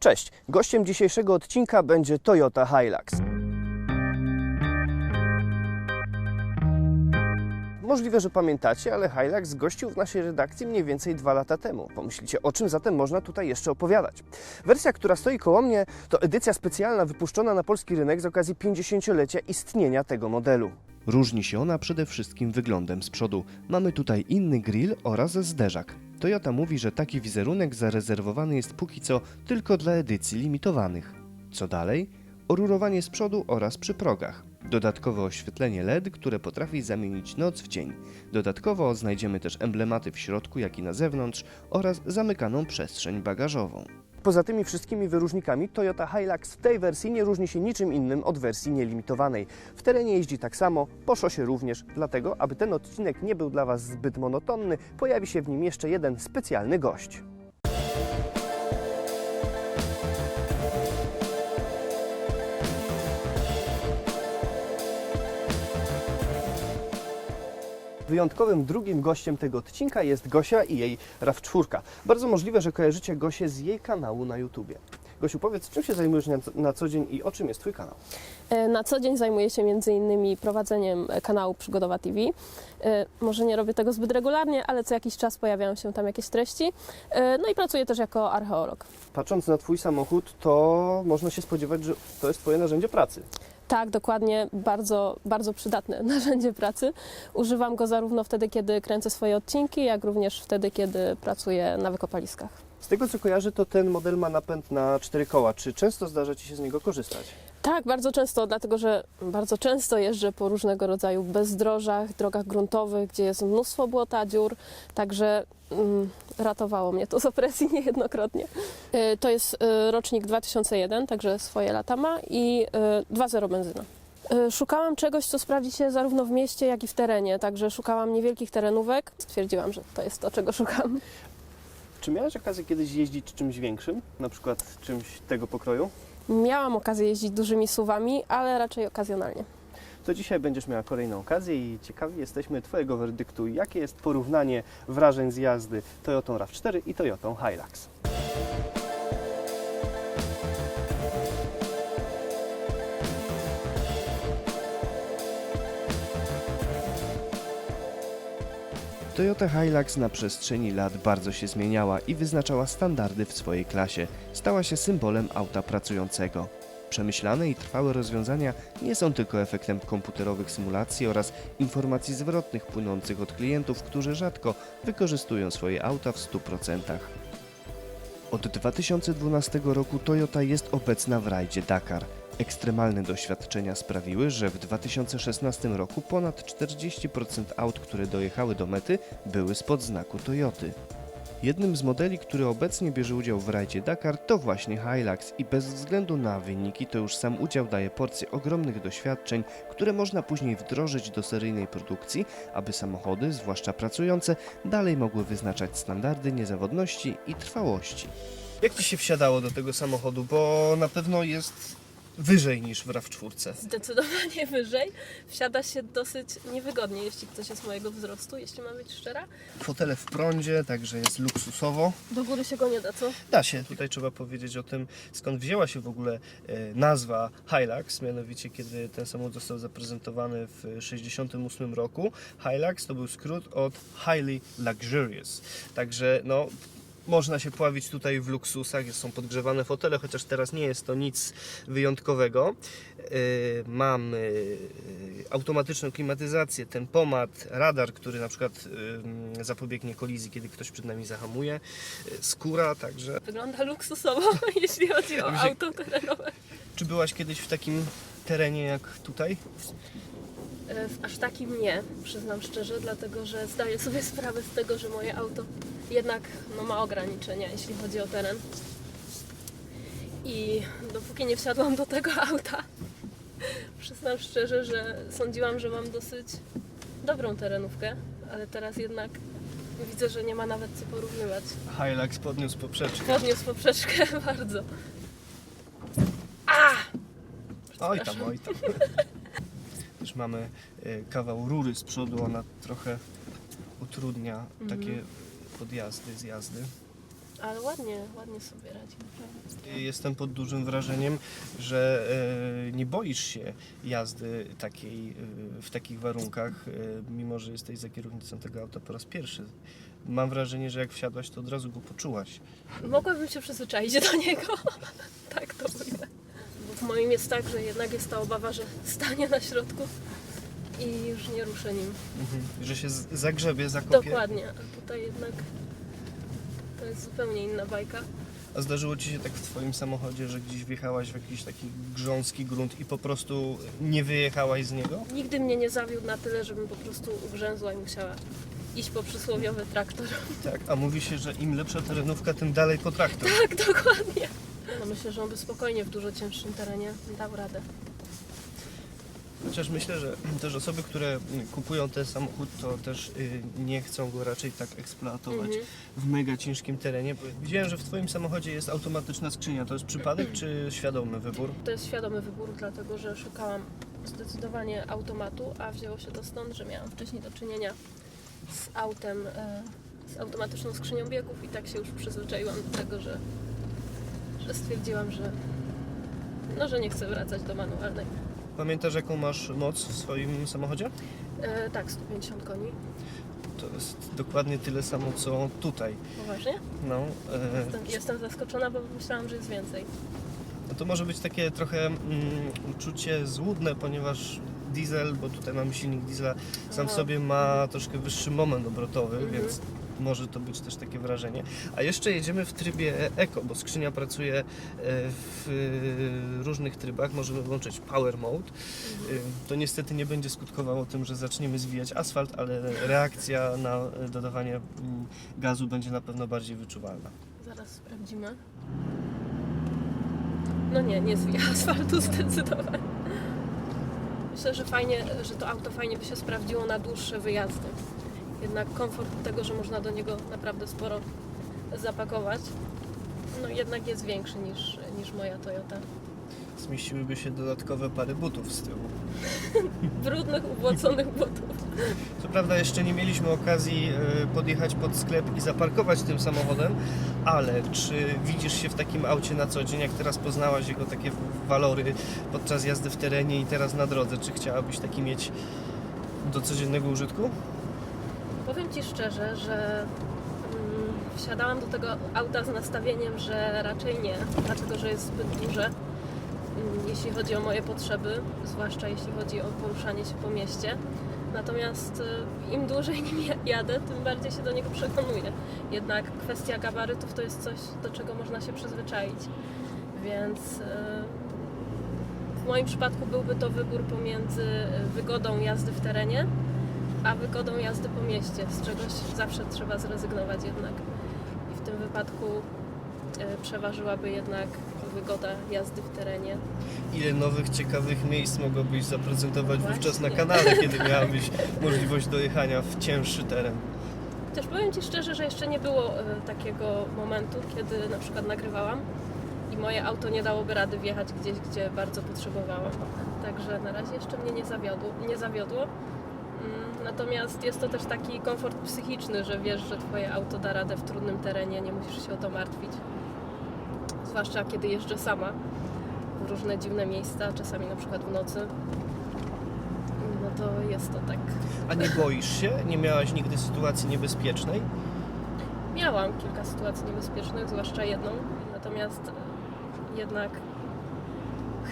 Cześć, gościem dzisiejszego odcinka będzie Toyota Hilux. Możliwe, że pamiętacie, ale Hilux gościł w naszej redakcji mniej więcej dwa lata temu. Pomyślicie, o czym zatem można tutaj jeszcze opowiadać? Wersja, która stoi koło mnie, to edycja specjalna wypuszczona na polski rynek z okazji 50-lecia istnienia tego modelu. Różni się ona przede wszystkim wyglądem z przodu. Mamy tutaj inny grill oraz zderzak. Toyota mówi, że taki wizerunek zarezerwowany jest póki co tylko dla edycji limitowanych. Co dalej? Orurowanie z przodu oraz przy progach. Dodatkowe oświetlenie LED, które potrafi zamienić noc w dzień. Dodatkowo znajdziemy też emblematy w środku, jak i na zewnątrz oraz zamykaną przestrzeń bagażową. Poza tymi wszystkimi wyróżnikami Toyota Hilux w tej wersji nie różni się niczym innym od wersji nielimitowanej. W terenie jeździ tak samo, po szosie również, dlatego aby ten odcinek nie był dla Was zbyt monotonny, pojawi się w nim jeszcze jeden specjalny gość. Wyjątkowym drugim gościem tego odcinka jest Gosia i jej RAV4. Bardzo możliwe, że kojarzycie Gosię z jej kanału na YouTubie. Gosiu, powiedz, czym się zajmujesz na, co dzień i o czym jest Twój kanał? E, Na co dzień zajmuję się m.in. prowadzeniem e, kanału Przygodowa TV. E, Może nie robię tego zbyt regularnie, ale co jakiś czas pojawiają się tam jakieś treści. No i pracuję też jako archeolog. Patrząc na Twój samochód, to można się spodziewać, że to jest Twoje narzędzie pracy. Tak, dokładnie, bardzo, bardzo przydatne narzędzie pracy. Używam go zarówno wtedy, kiedy kręcę swoje odcinki, jak również wtedy, kiedy pracuję na wykopaliskach. Z tego co kojarzę, to ten model ma napęd na cztery koła. Czy często zdarza Ci się z niego korzystać? Tak, bardzo często, dlatego że bardzo często jeżdżę po różnego rodzaju bezdrożach, drogach gruntowych, gdzie jest mnóstwo błota, dziur, także ratowało mnie to z opresji niejednokrotnie. Y, To jest y, rocznik 2001, także swoje lata ma i y, 2.0 benzyna. Y, Szukałam czegoś, co sprawdzi się zarówno w mieście, jak i w terenie, także szukałam niewielkich terenówek. Stwierdziłam, że to jest to, czego szukam. Czy miałeś okazję kiedyś jeździć czymś większym, na przykład czymś tego pokroju? Miałam okazję jeździć dużymi suwami, ale raczej okazjonalnie. To dzisiaj będziesz miała kolejną okazję i ciekawi jesteśmy Twojego werdyktu. Jakie jest porównanie wrażeń z jazdy Toyotą RAV4 i Toyotą Hilux? Toyota Hilux na przestrzeni lat bardzo się zmieniała i wyznaczała standardy w swojej klasie. Stała się symbolem auta pracującego. Przemyślane i trwałe rozwiązania nie są tylko efektem komputerowych symulacji oraz informacji zwrotnych płynących od klientów, którzy rzadko wykorzystują swoje auta w 100%. Od 2012 roku Toyota jest obecna w rajdzie Dakar. Ekstremalne doświadczenia sprawiły, że w 2016 roku ponad 40% aut, które dojechały do mety, były spod znaku Toyoty. Jednym z modeli, który obecnie bierze udział w rajdzie Dakar to właśnie Hilux i bez względu na wyniki to już sam udział daje porcję ogromnych doświadczeń, które można później wdrożyć do seryjnej produkcji, aby samochody, zwłaszcza pracujące, dalej mogły wyznaczać standardy niezawodności i trwałości. Jak Ci się wsiadało do tego samochodu? Bo na pewno jest wyżej niż w RAV4. Zdecydowanie wyżej. Wsiada się dosyć niewygodnie, jeśli ktoś jest mojego wzrostu, jeśli mam być szczera. Fotele w prądzie, także jest luksusowo. Do góry się go nie da, co? Da się, tutaj trzeba powiedzieć o tym, skąd wzięła się w ogóle e, nazwa Hilux, mianowicie kiedy ten samochód został zaprezentowany w 1968 roku. Hilux to był skrót od Highly Luxurious, także no można się pławić tutaj w luksusach, są podgrzewane fotele, chociaż teraz nie jest to nic wyjątkowego. E, Mamy e, automatyczną klimatyzację, tempomat, radar, który na przykład zapobiegnie kolizji, kiedy ktoś przed nami zahamuje, e, skóra, także Wygląda luksusowo, jeśli chodzi o auto terenowe. Czy byłaś kiedyś w takim terenie jak tutaj? E, w Aż takim nie, przyznam szczerze, dlatego że zdaję sobie sprawę z tego, że moje auto jednak no, ma ograniczenia, jeśli chodzi o teren. I dopóki nie wsiadłam do tego auta, przyznam szczerze, że sądziłam, że mam dosyć dobrą terenówkę, ale teraz jednak widzę, że nie ma nawet co porównywać. Hilux podniósł poprzeczkę. Podniósł poprzeczkę bardzo. Oj tam, oj tam. Już mamy e, kawał rury z przodu, ona trochę utrudnia takie podjazdy, zjazdy. Ale ładnie, ładnie sobie radzi. naprawdę. Jestem pod dużym wrażeniem, że e, nie boisz się jazdy takiej, e, w takich warunkach, mimo że jesteś za kierownicą tego auta po raz pierwszy. Mam wrażenie, że jak wsiadłaś, to od razu go poczułaś. Mogłabym się przyzwyczaić do niego. tak to ujmę. Moim jest tak, że jednak jest ta obawa, że stanie na środku i już nie ruszę nim. Mhm. Że się z- zagrzebie, zakopie. Dokładnie. A tutaj jednak to jest zupełnie inna bajka. A zdarzyło Ci się tak w Twoim samochodzie, że gdzieś wjechałaś w jakiś taki grząski grunt i po prostu nie wyjechałaś z niego? Nigdy mnie nie zawiódł na tyle, żebym po prostu ugrzęzła i musiała iść po przysłowiowy traktor. Tak, a mówi się, że im lepsza terenówka, tym dalej po traktor. Tak, dokładnie. No myślę, że on by spokojnie w dużo cięższym terenie dał radę. Chociaż myślę, że też osoby, które kupują ten samochód, to też y, nie chcą go raczej tak eksploatować Mhm. w mega ciężkim terenie. Bo Widziałem, że w Twoim samochodzie jest automatyczna skrzynia. To jest przypadek czy świadomy wybór? To jest świadomy wybór, dlatego że szukałam zdecydowanie automatu, a wzięło się to stąd, że miałam wcześniej do czynienia z autem, e, z automatyczną skrzynią biegów i tak się już przyzwyczaiłam do tego, że, że stwierdziłam, że no, że nie chcę wracać do manualnej. Pamiętasz, jaką masz moc w swoim samochodzie? E, tak, 150 koni. To jest dokładnie tyle samo, co tutaj. Poważnie? No, e, Jestem, jestem zaskoczona, bo myślałam, że jest więcej. No to może być takie trochę mm, uczucie złudne, ponieważ diesel, bo tutaj mamy silnik diesla, sam w Aha. sobie ma troszkę wyższy moment obrotowy, Mhm. więc może to być też takie wrażenie. A jeszcze jedziemy w trybie Eco, bo skrzynia pracuje e, w e, różnych trybach. Możemy włączyć Power Mode. E, To niestety nie będzie skutkowało tym, że zaczniemy zwijać asfalt, ale reakcja na dodawanie mm, gazu będzie na pewno bardziej wyczuwalna. Zaraz sprawdzimy. No nie, nie zwija asfaltu zdecydowanie. Myślę, że fajnie, że to auto fajnie by się sprawdziło na dłuższe wyjazdy. Jednak komfort tego, że można do niego naprawdę sporo zapakować, no jednak jest większy niż, niż moja Toyota. Zmieściłyby się dodatkowe pary butów z tyłu. Brudnych, ubłoconych butów. Co prawda jeszcze nie mieliśmy okazji e, podjechać pod sklep i zaparkować tym samochodem, ale czy widzisz się w takim aucie na co dzień, jak teraz poznałaś jego takie walory podczas jazdy w terenie i teraz na drodze? Czy chciałabyś taki mieć do codziennego użytku? Powiem Ci szczerze, że mm, wsiadałam do tego auta z nastawieniem, że raczej nie, dlatego że jest zbyt duże, mm, jeśli chodzi o moje potrzeby, zwłaszcza jeśli chodzi o poruszanie się po mieście. Natomiast y, im dłużej nim ja- jadę, tym bardziej się do niego przekonuję. Jednak kwestia gabarytów to jest coś, do czego można się przyzwyczaić. Więc y, w moim przypadku byłby to wybór pomiędzy wygodą jazdy w terenie, a wygodą jazdy po mieście, z czegoś zawsze trzeba zrezygnować jednak. I w tym wypadku e, przeważyłaby jednak wygoda jazdy w terenie. Ile nowych, ciekawych miejsc mogłabyś zaprezentować Właśnie. wówczas na kanale, kiedy miałabyś możliwość dojechania w cięższy teren? Chociaż powiem Ci szczerze, że jeszcze nie było e, takiego momentu, kiedy na przykład nagrywałam i moje auto nie dałoby rady wjechać gdzieś, gdzie bardzo potrzebowałam. Także na razie jeszcze mnie nie zawiodło. Nie zawiodło. Natomiast jest to też taki komfort psychiczny, że wiesz, że Twoje auto da radę w trudnym terenie, nie musisz się o to martwić. Zwłaszcza kiedy jeżdżę sama w różne dziwne miejsca, czasami na przykład w nocy. No to jest to tak A nie boisz się? Nie miałaś nigdy sytuacji niebezpiecznej? Miałam kilka sytuacji niebezpiecznych, zwłaszcza jedną, natomiast e, jednak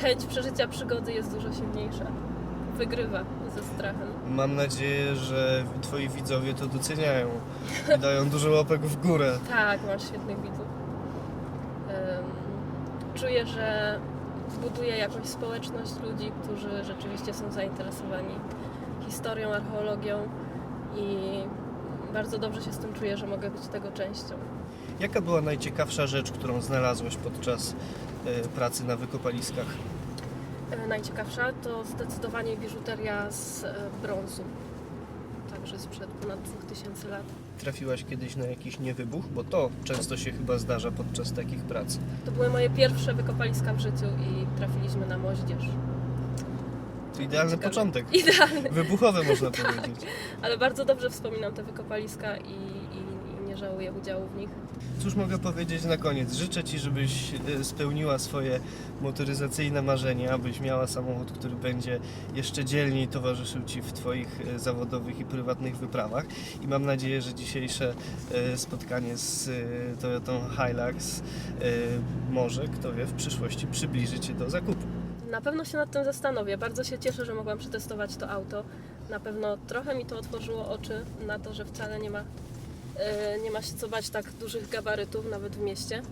chęć przeżycia przygody jest dużo silniejsza. Wygrywa ze strachem. Mam nadzieję, że twoi widzowie to doceniają i dają dużo łapek w górę. Tak, masz świetnych widzów. Em, Czuję, że buduję jakąś społeczność ludzi, którzy rzeczywiście są zainteresowani historią, archeologią i bardzo dobrze się z tym czuję, że mogę być tego częścią. Jaka była najciekawsza rzecz, którą znalazłeś podczas e, pracy na wykopaliskach? E, Najciekawsza to zdecydowanie biżuteria z e, brązu. Także sprzed ponad 2000 lat. Trafiłaś kiedyś na jakiś niewybuch? Bo to często się chyba zdarza podczas takich prac. To były moje pierwsze wykopaliska w życiu i trafiliśmy na moździerz. To idealny Ciekawe. początek. Idealny. Wybuchowe można powiedzieć. Ale bardzo dobrze wspominam te wykopaliska i, i nie żałuję udziału w nich. Cóż mogę powiedzieć na koniec? Życzę Ci, żebyś e, spełniła swoje motoryzacyjne marzenia, abyś miała samochód, który będzie jeszcze dzielniej towarzyszył Ci w Twoich e, zawodowych i prywatnych wyprawach. I mam nadzieję, że dzisiejsze e, spotkanie z Toyotą Hilux może, kto wie, w przyszłości przybliży Cię do zakupu. Na pewno się nad tym zastanowię. Bardzo się cieszę, że mogłam przetestować to auto. Na pewno trochę mi to otworzyło oczy na to, że wcale nie ma, nie ma się co bać tak dużych gabarytów, nawet w mieście.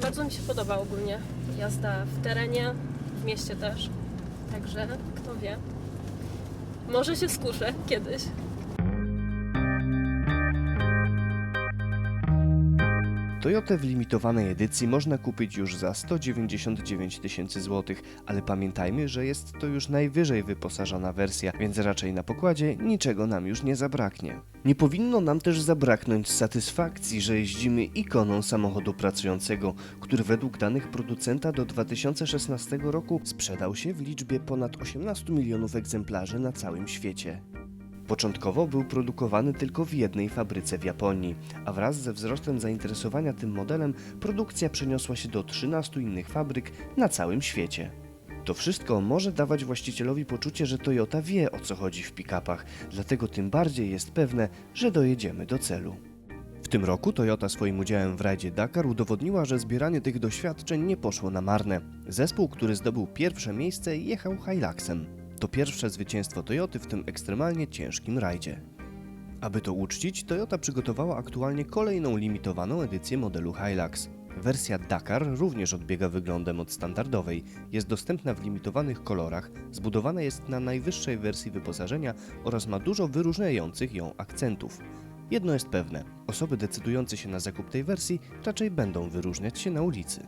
Bardzo mi się podoba ogólnie jazda w terenie, w mieście też. Także kto wie, może się skuszę kiedyś. Toyotę w limitowanej edycji można kupić już za 199 tysięcy złotych, ale pamiętajmy, że jest to już najwyżej wyposażona wersja, więc raczej na pokładzie niczego nam już nie zabraknie. Nie powinno nam też zabraknąć satysfakcji, że jeździmy ikoną samochodu pracującego, który według danych producenta do 2016 roku sprzedał się w liczbie ponad 18 milionów egzemplarzy na całym świecie. Początkowo był produkowany tylko w jednej fabryce w Japonii, a wraz ze wzrostem zainteresowania tym modelem produkcja przeniosła się do 13 innych fabryk na całym świecie. To wszystko może dawać właścicielowi poczucie, że Toyota wie o co chodzi w pick-upach, dlatego tym bardziej jest pewne, że dojedziemy do celu. W tym roku Toyota swoim udziałem w rajdzie Dakar udowodniła, że zbieranie tych doświadczeń nie poszło na marne. Zespół, który zdobył pierwsze miejsce, jechał Hiluxem. To pierwsze zwycięstwo Toyoty w tym ekstremalnie ciężkim rajdzie. Aby to uczcić, Toyota przygotowała aktualnie kolejną limitowaną edycję modelu Hilux. Wersja Dakar również odbiega wyglądem od standardowej. Jest dostępna w limitowanych kolorach, zbudowana jest na najwyższej wersji wyposażenia oraz ma dużo wyróżniających ją akcentów. Jedno jest pewne: osoby decydujące się na zakup tej wersji raczej będą wyróżniać się na ulicy.